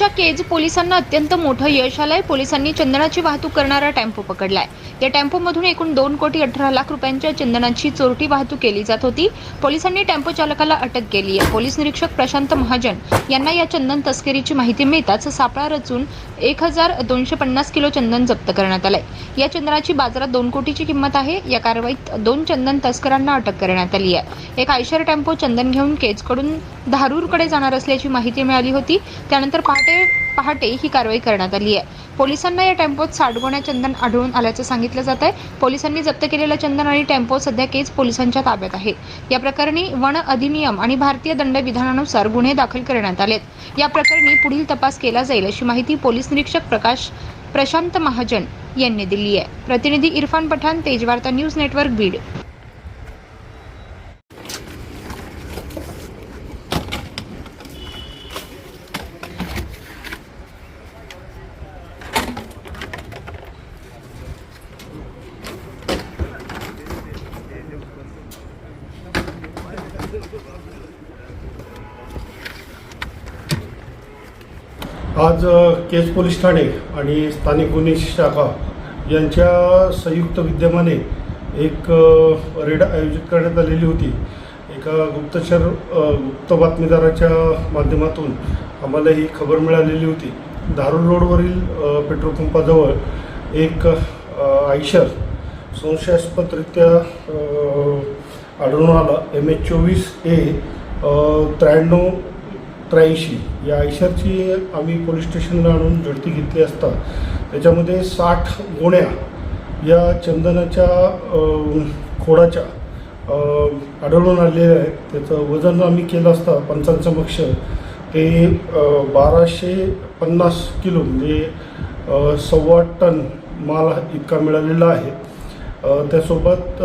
नाशिकच्या केज पोलिसांना अत्यंत मोठं यश आलंय. पोलिसांनी चंदनाची वाहतूक करणारा टेम्पो पकडलाय. या टेम्पोमधून एकूण दोन कोटी अठरा लाख रुपयांच्या चंदनाची चोरटी वाहतूक केली जात होती. पोलिसांनी टेम्पो चालकाला अटक केली आहे. पोलीस निरीक्षक प्रशांत महाजन यांना या चंदन तस्करीची माहिती मिळताच सापळा रचून एक हजार दोनशे पन्नास किलो चंदन जप्त करण्यात आलंय. या चंदनाची बाजारात दोन कोटीची किंमत आहे. या कारवाईत दोन चंदन तस्करांना अटक करण्यात आली आहे. एक आयशर टेम्पो चंदन घेऊन केजकडून धारूरकडे जाणार असल्याची माहिती मिळाली होती. त्यानंतर पहाटे पहाटे ही कारवाई करण्यात आली आहे. पोलिसांना या टेम्पोत साडगोण्या चंदन आढळून आल्याचं सांगितलं जात आहे. पोलिसांनी जप्त केलेलं चंदन आणि टेम्पो सध्या केज पोलिसांच्या ताब्यात आहे. या प्रकरणी वन अधिनियम आणि भारतीय दंडविधानानुसार गुन्हे दाखल करण्यात आलेत. या प्रकरणी पुढील तपास केला जाईल अशी माहिती पोलीस निरीक्षक प्रकाश प्रशांत महाजन यांनी दिली आहे. प्रतिनिधी इरफान पठाण तेजवार्ता न्यूज नेटवर्क बीड. आज केस केज पोलीस ठाणे आणि स्थानिक गुन्हे शाखा यांच्या संयुक्त विद्यमाने एक रेड आयोजित करण्यात आलेली होती. एका गुप्तचर गुप्त बातमीदाराच्या माध्यमातून आम्हाला ही खबर मिळालेली होती. धारूर रोडवरील पेट्रोल पंपाजवळ एक आयशर संशयास्पदरित्या आढळून आला. एम एच चोवीस ए त्र्याण्णव त्र्याऐंशी या आयशरची आम्ही पोलीस स्टेशनला आणून झडती घेतली असता. त्याच्यामध्ये साठ गोण्या या चंदनाच्या खोडाच्या आढळून आलेल्या आहेत. त्याचं वजन आम्ही केलं असता पंचांसमक्ष. ते बाराशे पन्नास किलो म्हणजे सव्वा टन माल इतका मिळालेला आहे. त्यासोबत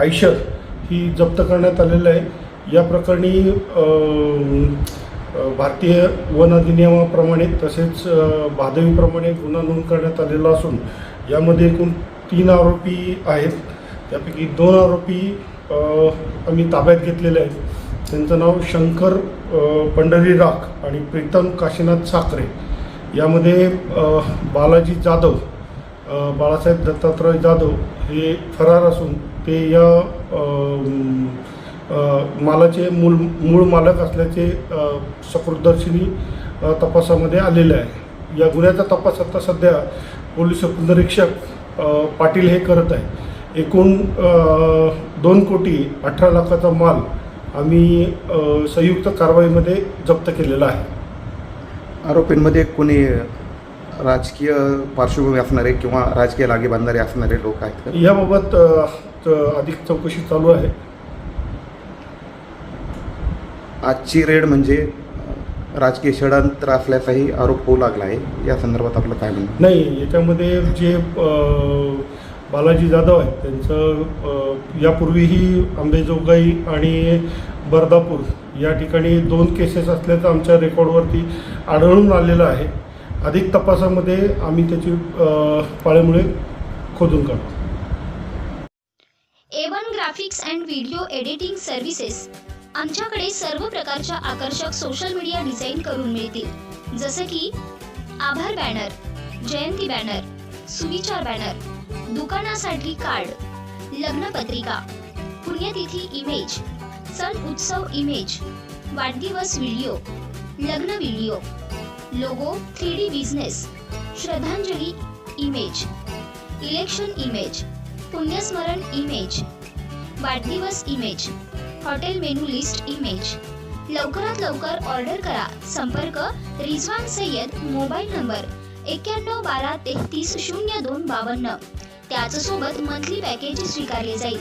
आयशर ही जप्त करण्यात आलेलं आहे. या प्रकरणी भारतीय वन अधिनियमाप्रमाणे तसेच भादवीप्रमाणे गुन्हा नोंद करण्यात आलेला असून यामध्ये एकूण तीन आरोपी आहेत. त्यापैकी दोन आरोपी आम्ही ताब्यात घेतलेले आहेत. त्यांचं नाव शंकर पंढरी राख आणि प्रीतम काशीनाथ साखरे. यामध्ये बालाजी जाधव बाळासाहेब दत्तात्रय जाधव हे फरार असून ते या मालाचे मूळ मूळ मालक असल्याचे सकृतदर्शनी तपासामध्ये आलेले आहे. या गुन्ह्याचा तपास आता सध्या पोलीस उपनिरीक्षक पाटील हे करत आहे. एकूण दोन कोटी अठरा लाखाचा माल आम्ही संयुक्त कारवाईमध्ये जप्त केलेला आहे. आरोपींमध्ये कोणी राजकीय पार्श्वभूमी असणारे किंवा राजकीय लागे बांधणारे असणारे लोक आहेत का? याबाबत अ, अधिक चौकशी चालू आहे. आजची रेड म्हणजे अ, राजकीय षडयंत्र असल्याचाही आरोप होऊ लागला आहे. या संदर्भात आपलं काय म्हणणं? नाही याच्यामध्ये जे अ, बालाजी जाधव आहेत त्यांचं अ, यापूर्वीही अंबेजोगाई आणि बर्दापूर या ठिकाणी दोन केसेस असल्याचं आमच्या रेकॉर्डवरती आढळून आलेलं आहे. अधिक तपासामध्ये आम्ही त्याची पाळ्यामुळे खोदून काढतो Avon graphics and video editing services आमच्याकडे सर्व प्रकारच्या आकर्षक सोशल मीडिया डिझाईन करून मिळतील. जसं की आभार बॅनर जयंती बॅनर सुविचार बॅनर दुकानासाठी कार्ड लग्नपत्रिका पुण्यतिथी इमेज सण उत्सव इमेज वाढदिवस व्हिडिओ लग्न video logo three D business श्रद्धांजली इमेज इलेक्शन इमेज पुण्यस्मरण इमेज वाढदिवस image hotel menu list image लवकरात लवकर ऑर्डर करा. संपर्क रिझवान सय्यद मोबाईल नंबर एक्क्याण्णव बारा तेहतीस शून्य दोन बावन्न. त्याचसोबत मंथली पॅकेज स्वीकारले जाईल.